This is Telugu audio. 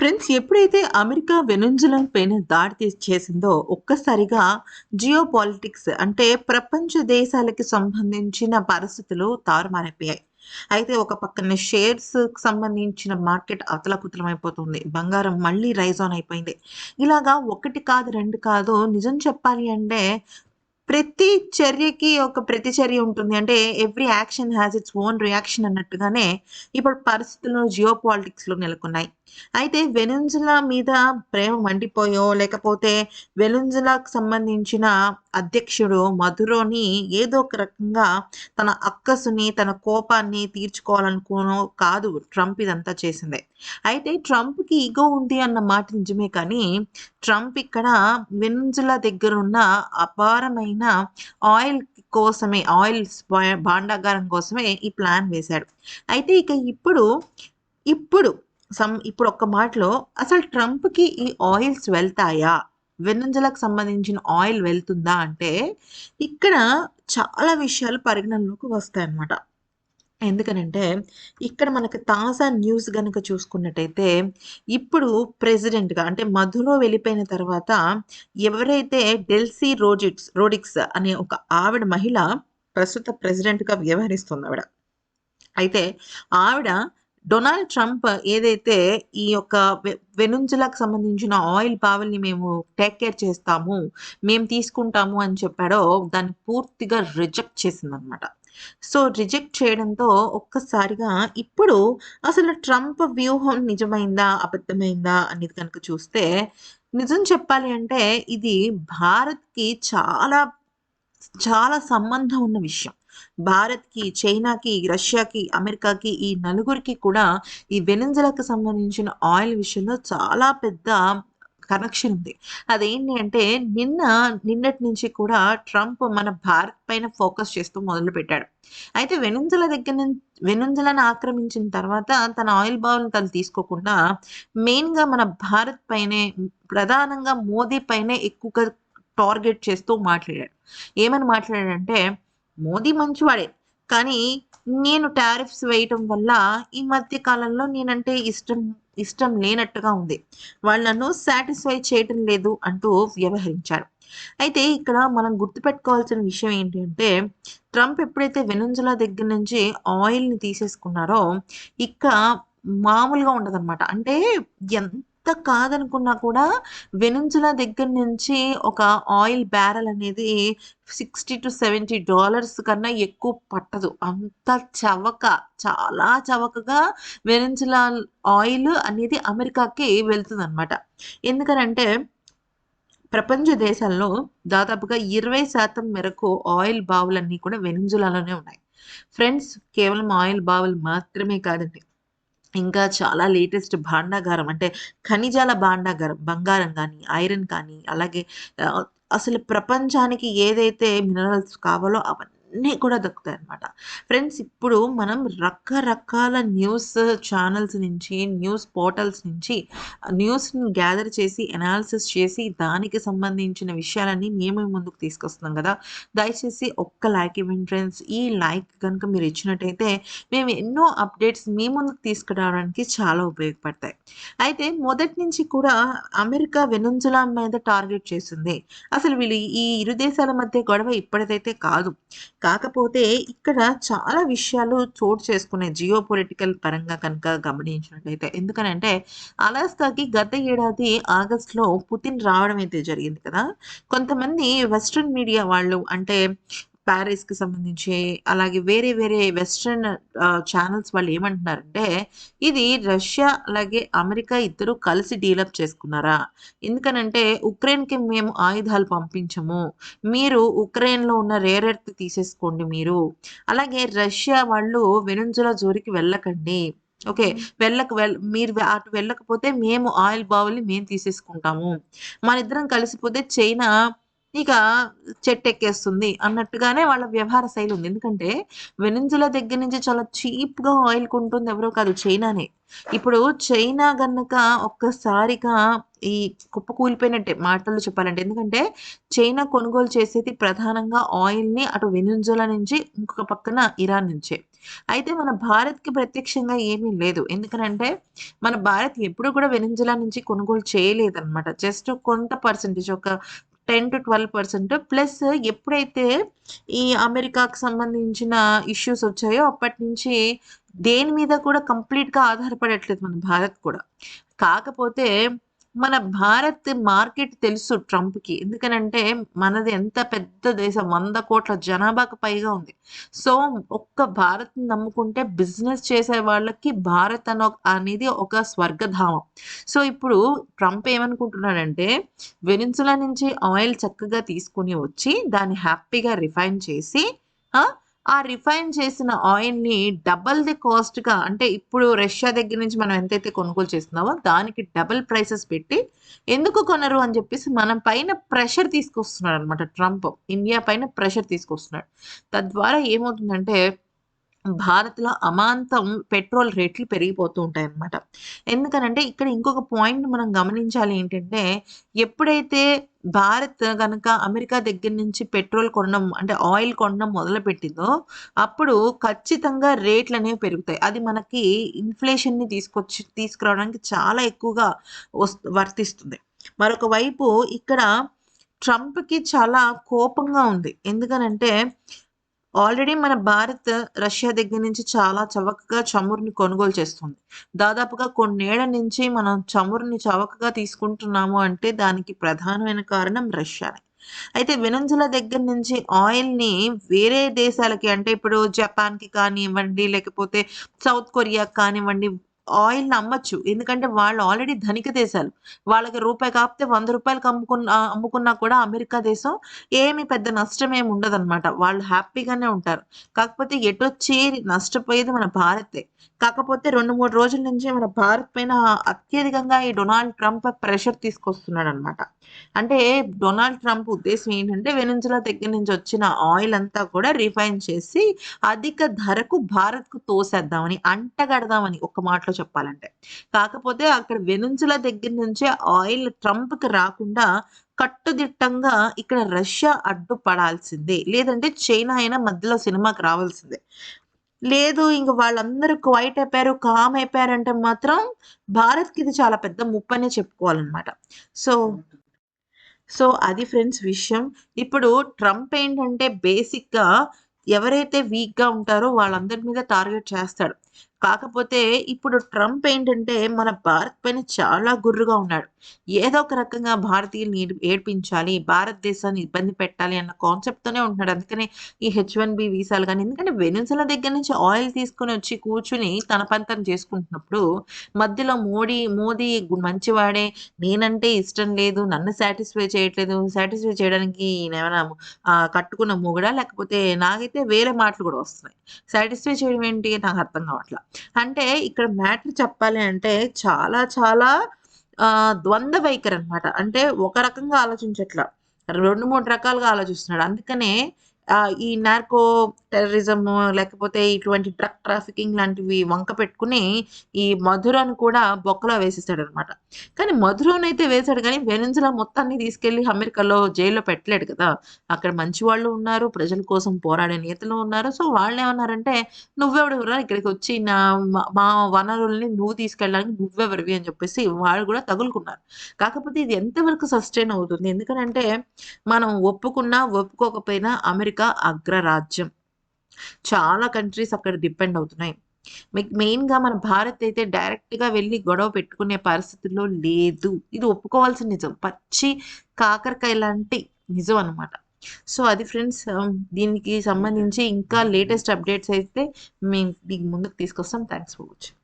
ఫ్రెండ్స్ ఎప్పుడైతే అమెరికా వెనుజులా పైన దాడి చేసిందో ఒక్కసారిగా జియో పాలిటిక్స్ అంటే ప్రపంచ దేశాలకి సంబంధించిన పరిస్థితులు తారుమారైపోయాయి. అయితే ఒక పక్కన షేర్స్ సంబంధించిన మార్కెట్ అతలకుతలమైపోతుంది బంగారం మళ్ళీ రైజ్ ఆన్ అయిపోయింది. ఇలాగా ఒకటి కాదు రెండు కాదు నిజం చెప్పాలి అంటే ప్రతి చర్యకి ఒక ప్రతిచర్య ఉంటుంది. అంటే every action has its own reaction అన్నట్టుగానే ఇప్పుడు పరిస్థితులు జియో పాలిటిక్స్లో నెలకొన్నాయి. అయితే వెనుజులా మీద ప్రేమ మండిపోయో లేకపోతే వెనుజులాకు సంబంధించిన అధ్యక్షుడు మధురోని ఏదో ఒక రకంగా తన అక్కసుని తన కోపాన్ని తీర్చుకోవాలనుకోనో కాదు ట్రంప్ ఇదంతా చేసిందే. అయితే ట్రంప్కి ఈగో ఉంది అన్న మాట నిజమే కానీ ట్రంప్ ఇక్కడ వెన్జులా దగ్గర ఉన్న అపారమైన ఆయిల్ కోసమే ఆయిల్ భాండాగారం కోసమే ఈ ప్లాన్ వేశాడు. అయితే ఇక ఇప్పుడు ఇప్పుడు సమ్ ఇప్పుడు ఒక్క మాటలో అసలు ట్రంప్కి ఈ ఆయిల్స్ వెళ్తాయా? వెనుజులకు సంబంధించిన ఆయిల్ వెళ్తుందా అంటే ఇక్కడ చాలా విషయాలు పరిగణనలోకి వస్తాయన్నమాట. ఎందుకనంటే ఇక్కడ మనకు తాజా న్యూస్ కనుక చూసుకున్నట్టయితే ఇప్పుడు ప్రెసిడెంట్గా అంటే మధులో వెళ్ళిపోయిన తర్వాత ఎవరైతే డెల్సీ రోజిక్స్ రోడిక్స్ అనే ఒక ఆవిడ మహిళ ప్రస్తుత ప్రెసిడెంట్గా వ్యవహరిస్తుంది ఆవిడ అయితే ఆవిడ డొనాల్డ్ ట్రంప్ ఏదైతే ఈ యొక్క వె- సంబంధించిన ఆయిల్ బావల్ని మేము టేక్ కేర్ చేస్తాము మేము తీసుకుంటాము అని చెప్పాడో దాన్ని పూర్తిగా రిజెక్ట్ చేసిందనమాట. సో రిజెక్ట్ చేయడంతో ఒక్కసారిగా ఇప్పుడు అసలు ట్రంప్ వ్యూహం నిజమైందా అబద్ధమైందా అనేది కనుక చూస్తే నిజం చెప్పాలి అంటే ఇది భారత్కి చాలా చాలా సంబంధం ఉన్న విషయం. భారత్కి చైనాకి రష్యాకి అమెరికాకి ఈ నలుగురికి కూడా ఈ వెనింజలకు సంబంధించిన ఆయిల్ విషయంలో చాలా పెద్ద కనెక్షన్ ఉంది. అదేంటి అంటే నిన్న నిన్నటి నుంచి కూడా ట్రంప్ మన భారత్ పైన ఫోకస్ చేస్తూ మొదలు పెట్టాడు. అయితే వెనుంజల దగ్గర నుంచి వెనుంజలను ఆక్రమించిన తర్వాత తన ఆయిల్ బావులను తను తీసుకోకుండా మెయిన్గా మన భారత్ పైనే ప్రధానంగా మోదీ పైనే ఎక్కువగా టార్గెట్ చేస్తూ మాట్లాడాడు. ఏమని మాట్లాడాడంటే మోదీ మంచివాడే కానీ నేను టారిఫ్స్ వేయటం వల్ల ఈ మధ్య కాలంలో నేనంటే ఇష్టం ఇష్టం లేనట్టుగా ఉంది. వాళ్ళు నన్ను సాటిస్ఫై చేయటం లేదు అంటూ వ్యవహరించారు. అయితే ఇక్కడ మనం గుర్తుపెట్టుకోవాల్సిన విషయం ఏంటంటే ట్రంప్ ఎప్పుడైతే వెనుంజులా దగ్గర నుంచి ఆయిల్ని తీసేసుకున్నారో ఇక మామూలుగా ఉండదన్నమాట. అంటే ఎంత కాదనుకున్నా కూడా వెనుంజులా దగ్గర నుంచి ఒక ఆయిల్ బ్యారెల్ అనేది సిక్స్టీ టు సెవెంటీ డాలర్స్ కన్నా ఎక్కువ పట్టదు. అంత చవక చాలా చవకగా వెనుంజులా ఆయిల్ అనేది అమెరికాకి వెళ్తుంది అనమాట ఎందుకనంటే ప్రపంచ దేశాల్లో దాదాపుగా ఇరవై శాతం మేరకు ఆయిల్ బావులన్నీ కూడా వెనుంజులాలోనే ఉన్నాయి. ఫ్రెండ్స్ కేవలం ఆయిల్ బావులు మాత్రమే కాదండి. ఇంకా చాలా లేటెస్ట్ భాండాగారం అంటే ఖనిజాల భాండాగారం బంగారం కానీ ఐరన్ కానీ అలాగే అసలు ప్రపంచానికి ఏదైతే మినరల్స్ కావాలో అవన్నీ కూడా దొరుకుతాయి అనమాట ఫ్రెండ్స్ ఇప్పుడు మనం రకరకాల న్యూస్ ఛానల్స్ నుంచి న్యూస్ పోర్టల్స్ నుంచి న్యూస్ని గ్యాదర్ చేసి అనాలిసిస్ చేసి దానికి సంబంధించిన విషయాలన్నీ మేము ముందుకు తీసుకొస్తున్నాం కదా. దయచేసి ఒక్క లైక్ ఇవ్వండి ఫ్రెండ్స్ ఈ లైక్ కనుక మీరు ఇచ్చినట్టయితే మేము ఎన్నో అప్డేట్స్ మీ ముందుకు తీసుకురావడానికి చాలా ఉపయోగపడతాయి. అయితే మొదటి నుంచి కూడా అమెరికా వెనుజులా మీద టార్గెట్ చేసింది. అసలు వీళ్ళు ఈ ఇరు దేశాల మధ్య గొడవ ఇప్పటిదైతే కాదు. కాకపోతే ఇక్కడ చాలా విషయాలు చోటు చేసుకునే జియో పొలిటికల్ పరంగా కనుక గమనించినట్లయితే ఎందుకనంటే అలాస్కాకి గత ఏడాది ఆగస్టులో పుతిన్ రావడం అయితే జరిగింది కదా. కొంతమంది వెస్ట్రన్ మీడియా వాళ్ళు అంటే ప్యారిస్కి సంబంధించి అలాగే వేరే వేరే వెస్ట్రన్ ఛానల్స్ వాళ్ళు ఏమంటున్నారంటే ఇది రష్యా అలాగే అమెరికా ఇద్దరు కలిసి డీలప్ చేసుకున్నారా? ఎందుకనంటే ఉక్రెయిన్కి మేము ఆయుధాలు పంపించము. మీరు ఉక్రెయిన్లో ఉన్న రేర్ ఎర్త్ తీసేసుకోండి మీరు. అలాగే రష్యా వాళ్ళు వెనుజులా జోరికి వెళ్ళకండి. ఓకే వెళ్ళక వెల్ మీరు అటు వెళ్ళకపోతే మేము ఆయిల్ బావుల్ని మేము తీసేసుకుంటాము. మన ఇద్దరం కలిసిపోతే చైనా ఇక చెట్టెక్కేస్తుంది అన్నట్టుగానే వాళ్ళ వ్యవహార శైలి ఉంది. ఎందుకంటే వెనిన్జులా దగ్గర నుంచి చాలా చీప్గా ఆయిల్ కొంటుంది ఎవరో కాదు చైనానే. ఇప్పుడు చైనా గనక ఒక్కసారిగా ఈ కుప్ప కూలిపోయినట్టే మాటలు చెప్పాలంటే. ఎందుకంటే చైనా కొనుగోలు చేసేది ప్రధానంగా ఆయిల్ని అటు వెనిన్జులా నుంచి ఇంకొక పక్కన ఇరాన్ నుంచే. అయితే మన భారత్‌కి ప్రత్యక్షంగా ఏమీ లేదు. ఎందుకనంటే మన భారత్ ఎప్పుడు కూడా వెనిజులా నుంచి కొనుగోలు చేయలేదన్నమాట. జస్ట్ కొంత పర్సెంటేజ్ ఒక 10-12% ప్లస్ ఎప్పుడైతే ఈ అమెరికాకు సంబంధించిన ఇష్యూస్ వచ్చాయో అప్పటినుంచి దేని మీద కూడా కంప్లీట్‌గా ఆధారపడట్లేదు మన భారత్ కూడా. కాకపోతే మన భారత్ మార్కెట్ తెలుసు ట్రంప్‌కి. ఎందుకనంటే మనది ఎంత పెద్ద దేశం వంద కోట్ల జనాభాకు పైగా ఉంది. సో, ఒక్క భారత్‌ని నమ్ముకుంటే బిజినెస్ చేసే వాళ్ళకి భారత్ అన అనేది ఒక స్వర్గధామం. సో, ఇప్పుడు ట్రంప్ ఏమనుకుంటున్నాడంటే వెనిన్సులా నుంచి ఆయిల్ చక్కగా తీసుకొని వచ్చి దాన్ని హ్యాపీగా రిఫైన్ చేసి ఆ! రిఫైన్ చేసిన ఆయిల్‌ని డబుల్ ది కాస్ట్‌గా అంటే ఇప్పుడు రష్యా దగ్గర నుంచి మనం ఎంతైతే కొనుగోలు చేస్తున్నామో దానికి డబల్ ప్రైసెస్ పెట్టి ఎందుకు కొనరు అని చెప్పేసి మన పైన ప్రెషర్ తీసుకొస్తున్నాడనమాట ట్రంప్. ఇండియా పైన ప్రెషర్ తీసుకొస్తున్నాడు. తద్వారా ఏమవుతుందంటే భారత్‌లో అమాంతం పెట్రోల్ రేట్లు పెరిగిపోతూ ఉంటాయన్నమాట. ఎందుకనంటే ఇక్కడ ఇంకొక పాయింట్ మనం గమనించాలి ఏంటంటే ఎప్పుడైతే భారత్ కనుక అమెరికా దగ్గర నుంచి పెట్రోల్ కొనడం అంటే ఆయిల్ కొనడం మొదలుపెట్టిందో అప్పుడు ఖచ్చితంగా రేట్లు అనేవి పెరుగుతాయి. అది మనకి ఇన్‌ఫ్లేషన్‌ని తీసుకొచ్చి తీసుకురావడానికి చాలా ఎక్కువగా వస్తు వర్తిస్తుంది. మరొక వైపు ఇక్కడ ట్రంప్‌కి చాలా కోపంగా ఉంది. ఎందుకనంటే ఆల్రెడీ మన భారత్ రష్యా దగ్గర నుంచి చాలా చవకగా చమురుని కొనుగోలు చేస్తుంది. దాదాపుగా కొన్నేళ్ళ నుంచి మనం చమురుని చవకగా తీసుకుంటున్నాము అంటే దానికి ప్రధానమైన కారణం రష్యానే. అయితే వెనిజులా దగ్గర నుంచి ఆయిల్‌ని వేరే దేశాలకి అంటే ఇప్పుడు జపాన్‌కి కానివ్వండి, లేకపోతే సౌత్ కొరియాకి కానివ్వండి ఆయిల్‌ని అమ్మొచ్చు. ఎందుకంటే వాళ్ళు ఆల్రెడీ ధనిక దేశాలు. వాళ్ళకి రూపాయి కాపితే వంద రూపాయలకు అమ్ముకున్న అమ్ముకున్నా కూడా అమెరికా దేశం ఏమి పెద్ద నష్టం ఏమి ఉండదనమాట. వాళ్ళు హ్యాపీగానే ఉంటారు. కాకపోతే ఎటొచ్చి నష్టపోయేది మన భారతే. కాకపోతే 2, 3 రోజుల నుంచి మన భారత్ పైన అత్యధికంగా ఈ డొనాల్డ్ ట్రంప్ ప్రెషర్ తీసుకొస్తున్నాడు అనమాట అంటే డొనాల్డ్ ట్రంప్ ఉద్దేశం ఏంటంటే వెనిజులా దగ్గర నుంచి వచ్చిన ఆయిల్ అంతా కూడా రిఫైన్ చేసి అధిక ధరకు భారత్‌కు తోసేద్దామని, అంటగడదామని ఒక మాటలో చెప్పాలంటే. కాకపోతే అక్కడ వెనుంచుల దగ్గర నుంచే ఆయిల్ ట్రంప్‌కి రాకుండా కట్టుదిట్టంగా ఇక్కడ రష్యా అడ్డుపడాల్సిందే. లేదంటే చైనా అయినా మధ్యలో సినిమాకి రావాల్సిందే. లేదు ఇంక వాళ్ళందరూ క్వైట్ అయిపోయారు, కామ్ అయిపోయారంటే మాత్రం భారత్‌కి ఇది చాలా పెద్ద ముప్పనే చెప్పుకోవాలన్నమాట సో సో, అది ఫ్రెండ్స్ విషయం. ఇప్పుడు ట్రంప్ ఏంటంటే బేసిక్‌గా ఎవరైతే వీక్‌గా ఉంటారో వాళ్ళందరి మీద టార్గెట్ చేస్తాడు. కాకపోతే ఇప్పుడు ట్రంప్ ఏంటంటే మన భారత్ పైన చాలా గుర్రుగా ఉన్నాడు. ఏదో ఒక రకంగా భారతీయులు ఏడ్పించాలి భారతదేశాన్ని ఇబ్బంది పెట్టాలి అన్న కాన్సెప్ట్‌తోనే ఉంటున్నాడు. అందుకనే ఈ హెచ్ వన్ బి వీసాలు గాని ఎందుకంటే వెనిజులా దగ్గర నుంచి ఆయిల్ తీసుకొని వచ్చి కూర్చుని తన పంతం చేసుకుంటున్నప్పుడు మధ్యలో మోడీ మోదీ మంచివాడే, నేనంటే ఇష్టం లేదు, నన్ను సాటిస్ఫై చేయట్లేదు, సాటిస్ఫై చేయడానికి ఏమైనా కట్టుకున్న మొగుడా? లేకపోతే నాకైతే వేరే మాటలు కూడా వస్తున్నాయి. సాటిస్ఫై చేయడం ఏంటి నాకు అర్థం కావట్ల. అంటే ఇక్కడ మ్యాటర్ చెప్పాలి అంటే చాలా చాలా ద్వంద్వ ద్వంద్వ వైఖరనమాట. అంటే ఒక రకంగా ఆలోచించట్ల. 2, 3 రకాలుగా ఆలోచిస్తున్నాడు. అందుకనే ఈ నార్కో టెర్రరిజం లేకపోతే ఇటువంటి డ్రగ్ ట్రాఫికింగ్ లాంటివి వంక పెట్టుకొని ఈ మధురను కూడా బొక్కలో వేసేసాడనమాట. కానీ మధురనైతే వేసాడు కానీ వెనుజులా మొత్తాన్ని తీసుకెళ్ళి అమెరికాలో జైల్‌లో పెట్టలేడు కదా! అక్కడ మంచి వాళ్ళు ఉన్నారు, ప్రజల కోసం పోరాడే నేతలు ఉన్నారు. సో, వాళ్ళు ఏమన్నారంటే నువ్వెవడెవరా ఇక్కడికి వచ్చి నా మా వనరుల్ని నువ్వు తీసుకెళ్ళడానికి నువ్వెవరివి" అని చెప్పేసి వాళ్ళు కూడా తగులుకున్నారు. కాకపోతే ఇది ఎంతవరకు సస్టైన్ అవుతుంది? ఎందుకంటే మనం ఒప్పుకున్నా, ఒప్పుకోకపోయినా అమెరికా అగ్రరాజ్యం. చాలా కంట్రీస్ అక్కడ డిపెండ్ అవుతున్నాయి. మెక్ మెయిన్‌గా మన భారత్ అయితే డైరెక్ట్‌గా వెళ్ళి గొడవ పెట్టుకునే పరిస్థితుల్లో లేదు. ఇది ఒప్పుకోవాల్సిన నిజం. పచ్చి కాకరకాయ లాంటి నిజం అనమాట. సో, అది ఫ్రెండ్స్ um, దీనికి సంబంధించి ఇంకా లేటెస్ట్ అప్డేట్స్ అయితే మేము దీనికి ముందుకు తీసుకొస్తాం. Thanks for watching.